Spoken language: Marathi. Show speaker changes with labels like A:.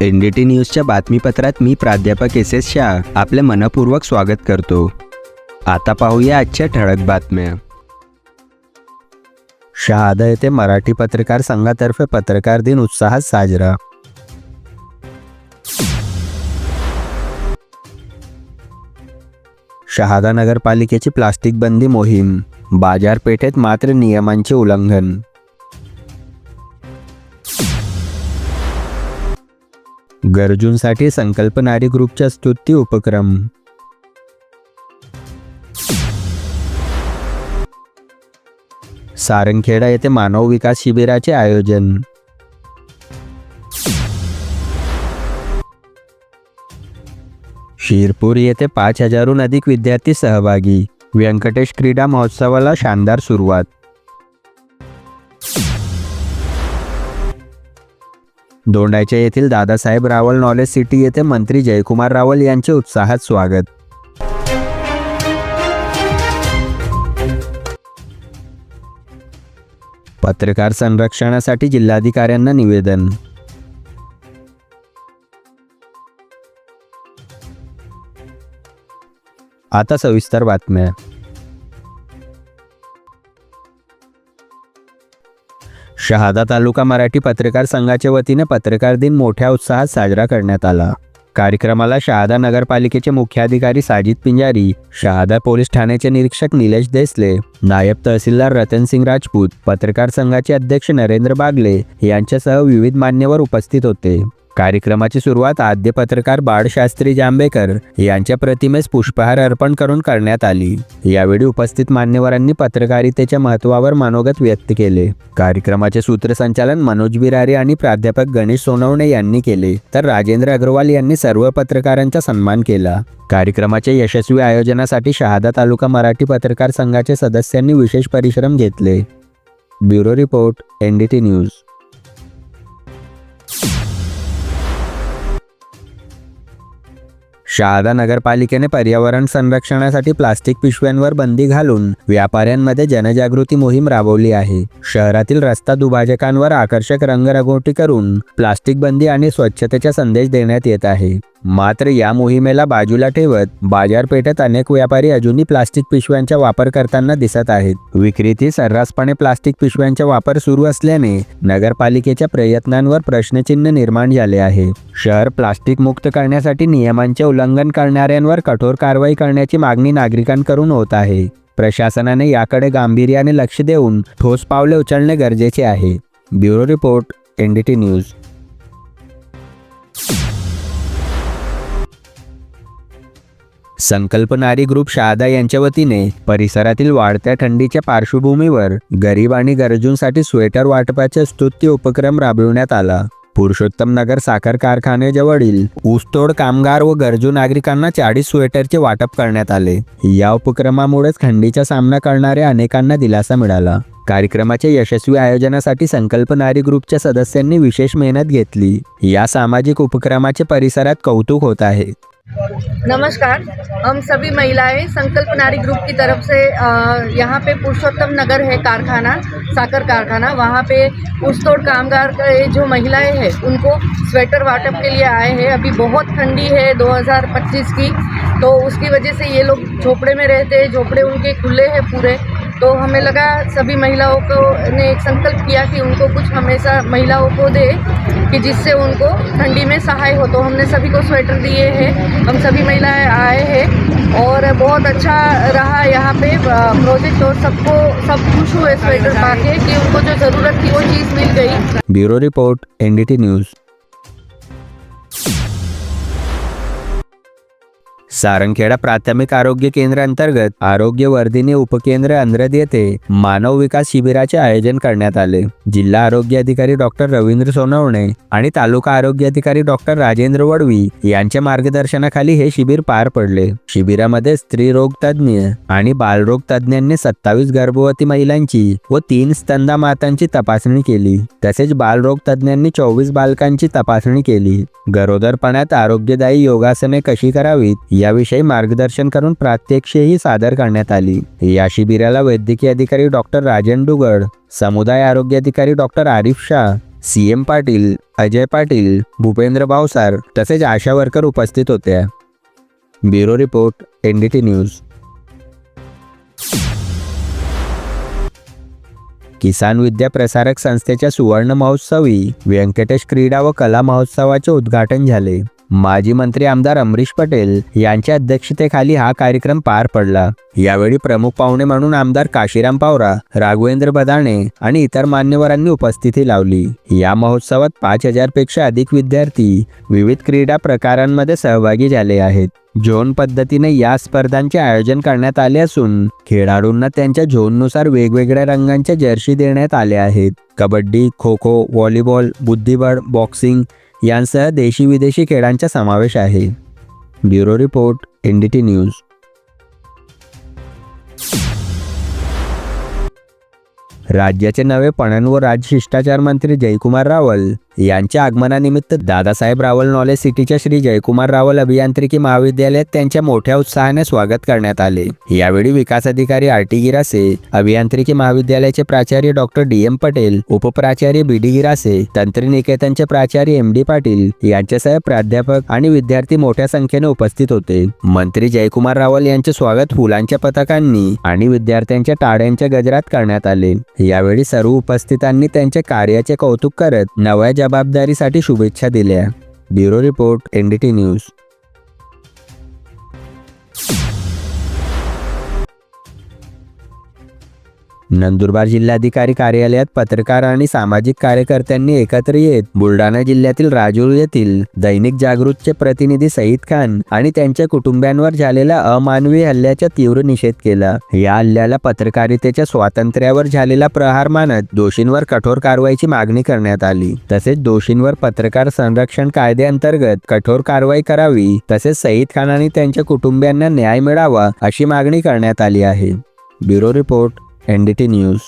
A: एन डी टी न्यूजच्या बातमीपत्रात मी प्राध्यापक एस एस शाह आपले मनपूर्वक स्वागत करतो. आता पाहूया आजच्या ठळक बातम्या. शहादा येथे मराठी पत्रकार संघातर्फे पत्रकार दिन उत्साहात साजरा. शहादा नगरपालिकेची प्लास्टिक बंदी मोहीम बाजारपेठेत मात्र नियमांचे उल्लंघन. गरजूंसाठी संकल्पनारी ग्रुपच्या स्तुती उपक्रम. सारंगखेडा येथे मानव विकास शिबिराचे आयोजन. शिरपूर येथे पाच हजारहून अधिक विद्यार्थी सहभागी. व्यंकटेश क्रीडा महोत्सवाला शानदार सुरुवात. दोंडाच्या येथील दादासाहेब रावल नॉलेज सिटी येथे मंत्री जयकुमार रावल यांचे उत्साहात स्वागत. पत्रकार संरक्षणासाठी जिल्हाधिकाऱ्यांना निवेदन. आता सविस्तर बातम्या. शहादा तालुका मराठी पत्रकार संघाच्या वतीने पत्रकार दिन मोठ्या उत्साहात साजरा करण्यात आला. कार्यक्रमाला शहादा नगरपालिकेचे मुख्याधिकारी साजिद पिंजारी शहादा पोलीस ठाण्याचे निरीक्षक निलेश देसले नायब तहसीलदार रतनसिंग राजपूत पत्रकार संघाचे अध्यक्ष नरेंद्र बागले यांच्यासह विविध मान्यवर उपस्थित होते. कार्यक्रमाची सुरुवात आद्य पत्रकार बाळशास्त्री जांभेकर यांच्या प्रतिमेस पुष्पहार अर्पण करून करण्यात आली. यावेळी उपस्थित मान्यवरांनी पत्रकारितेच्या महत्वावर मनोगत व्यक्त केले. कार्यक्रमाचे सूत्रसंचालन मनोज बिरारे आणि प्राध्यापक गणेश सोनवणे यांनी केले. तर राजेंद्र अग्रवाल यांनी सर्व पत्रकारांचा सन्मान केला. कार्यक्रमाच्या यशस्वी आयोजनासाठी शहादा तालुका मराठी पत्रकार संघाच्या सदस्यांनी विशेष परिश्रम घेतले. Bureau report NDT news. Shahada नगरपालिकेने पर्यावरण संरक्षणासाठी प्लास्टिक पिशव्यांवर बंदी घालून व्यापाऱ्यांमध्ये जनजागृती मोहीम राबवली आहे. शहरातील रस्ता दुभाजकांवर आकर्षक रंगरंगोटी करून प्लास्टिक बंदी आणि स्वच्छतेचा संदेश देण्यात येत आहे. मात्र या मोहिमेला बाजूला ठेवत बाजारपेठेत अनेक व्यापारी अजूनही प्लास्टिक पिशव्यांचा वापर करताना दिसत आहेत. विक्रीती सर्रासपणे प्लास्टिक पिशव्यांचा वापर सुरू असल्याने नगरपालिकेच्या प्रयत्नांवर प्रश्नचिन्ह निर्माण झाले आहे. शहर प्लास्टिक मुक्त करण्यासाठी नियमांचे उल्लंघन उल्लंघन करणाऱ्यांवर कठोर कारवाई करण्याची मागणी नागरिकांकडून होत आहे. प्रशासनाने याकडे गांभीर्याने लक्ष देऊन ठोस पावले उचलणे गरजेचे आहे. Bureau report NDT news. संकल्पनारी group Shahada यांच्या वतीने परिसरातील वाढत्या थंडीच्या पार्श्वभूमीवर गरीब आणि गरजूंसाठी स्वेटर वाटपाचा स्तुत्य उपक्रम राबविण्यात आला. पुरुषोत्तम नगर साखर कारखान्याजवळील ऊसतोड कामगार व गरजू नागरिकांना चाळीस स्वेटरचे वाटप करण्यात आले. या उपक्रमामुळेच थंडीचा सामना करणाऱ्या अनेकांना दिलासा मिळाला. कार्यक्रमाच्या यशस्वी आयोजनासाठी संकल्पनारी ग्रुपच्या सदस्यांनी विशेष मेहनत घेतली. या सामाजिक उपक्रमाचे परिसरात कौतुक होत आहे.
B: नमस्कार. हम सभी महिलाएं संकल्प नारी ग्रुप की तरफ से यहाँ पे पुरुषोत्तम नगर है कारखाना साकर कारखाना। वहाँ पे उस्तोड़ कामगार के जो महिलाएं हैं उनको स्वेटर वाटप के लिए आए हैं। अभी बहुत ठंडी है 2025 की तो उसकी वजह से ये लोग झोपड़े में रहते हैं। झोपड़े उनके खुले हैं पूरे। तो हमें लगा सभी महिलाओं को, ने एक संकल्प किया कि उनको कुछ हमेशा महिलाओं को दे, कि जिससे उनको ठंडी में सहाय हो। तो हमने सभी को स्वेटर दिए हैं। हम सभी महिलाएँ आए हैं और बहुत अच्छा रहा यहाँ पे प्रोजेक्ट और सबको, सब खुश हुए स्वेटर पाके कि उनको जो ज़रूरत थी वो चीज़ मिल गई।
A: Bureau report, NDT news. Sarangkheda प्राथमिक आरोग्य केंद्र अंतर्गत आरोग्य वर्धिनी उपकेंद्र अंद्रद येथे मानव विकास शिबिराचे आयोजन करण्यात आले. जिल्हा आरोग्य अधिकारी डॉक्टर रवींद्र सोनवणे आणि तालुका आरोग्य अधिकारी डॉक्टर राजेंद्र वडवी यांच्या मार्गदर्शनाखाली हे शिबिर पार पडले. शिबिरामध्ये स्त्री रोग तज्ज्ञ आणि बालरोग तज्ज्ञांनी सत्तावीस गर्भवती महिलांची व तीन स्तंदा मातांची तपासणी केली. तसेच बालरोग तज्ज्ञांनी चोवीस बालकांची तपासणी केली. गरोदरपणात आरोग्यदायी योगासने कशी करावीत या याविषयी मार्गदर्शन करून प्रात्यक्षिकही सादर करण्यात आली. या शिबिराला वैद्यकीय अधिकारी डॉक्टर राजन डुगड समुदाय आरोग्य अधिकारी doctor Arif Shah C M Patil Ajay Patil Bhupendra Bhavsar तसेच आशा वर्कर उपस्थित होत्या bureau report N D T news. Kisan Vidya Prasarak संस्थेच्या सुवर्ण महोत्सवी व्यंकटेश क्रीडा व कला महोत्सवाचे उद्घाटन झाले. माजी मंत्री आमदार अमरीश पटेल यांच्या अध्यक्षतेखाली हा कार्यक्रम पार पडला. यावेळी प्रमुख पाहुणे म्हणून आमदार काशीराम पावरा राघवेंद्र बदाणे आणि इतर मान्यवरांनी उपस्थिती लावली. या महोत्सवात पाच हजारपेक्षा अधिक विद्यार्थी विविध क्रीडा प्रकारांमध्ये सहभागी झाले आहेत. झोन पद्धतीने या स्पर्धांचे आयोजन करण्यात आले असून खेळाडूंना त्यांच्या झोननुसार वेगवेगळ्या रंगांच्या जर्सी देण्यात आल्या आहेत. कबड्डी खो खो व्हॉलीबॉल बुद्धिबळ बॉक्सिंग यांसह देशी विदेशी खेळांचा समावेश आहे. Bureau report N D T news. राज्याचे नवे पणन व राजशिष्टाचार मंत्री जयकुमार रावल यांच्या आगमनानिमित्त दादासाहेब रावल नॉलेज सिटीच्या श्री जयकुमार रावल अभियांत्रिकी महाविद्यालयात त्यांच्या मोठ्या उत्साहाने स्वागत करण्यात आले. यावेळी विकास अधिकारी आर टी गिरासे अभियांत्रिकी महाविद्यालयाचे प्राचार्य डॉक्टर डी एम पटेल उपप्राचार्य बी डी गिरासे तंत्रनिकेतनचे प्राचार्य एम डी पाटील यांच्यासह प्राध्यापक आणि विद्यार्थी मोठ्या संख्येने उपस्थित होते. मंत्री जयकुमार रावल यांचे स्वागत फुलांच्या पथकांनी आणि विद्यार्थ्यांच्या टाळ्यांच्या गजरात करण्यात आले. यावेळी सर्व उपस्थितांनी त्यांच्या कार्याचे कौतुक करत नव्या जबाबदारीसाठी शुभेच्छा दिल्या. Bureau report NDT news. Nandurbar जिल्हाधिकारी कार्यालयात पत्रकार आणि सामाजिक कार्यकर्त्यांनी एकत्र येत बुलढाणा जिल्ह्यातील राजूर येथील दैनिक जागृतचे प्रतिनिधी सईद खान आणि त्यांच्या कुटुंबियांवर झालेल्या अमानवी हल्ल्याचा तीव्र निषेध केला. या हल्ल्याला पत्रकारितेच्या स्वातंत्र्यावर झालेला प्रहार मानत दोषींवर कठोर कारवाईची मागणी करण्यात आली. तसेच दोषींवर पत्रकार संरक्षण कायद्याअंतर्गत कठोर कारवाई करावी तसेच सईद खान आणि त्यांच्या कुटुंबियांना न्याय मिळावा अशी मागणी करण्यात आली आहे. Bureau report. N D T news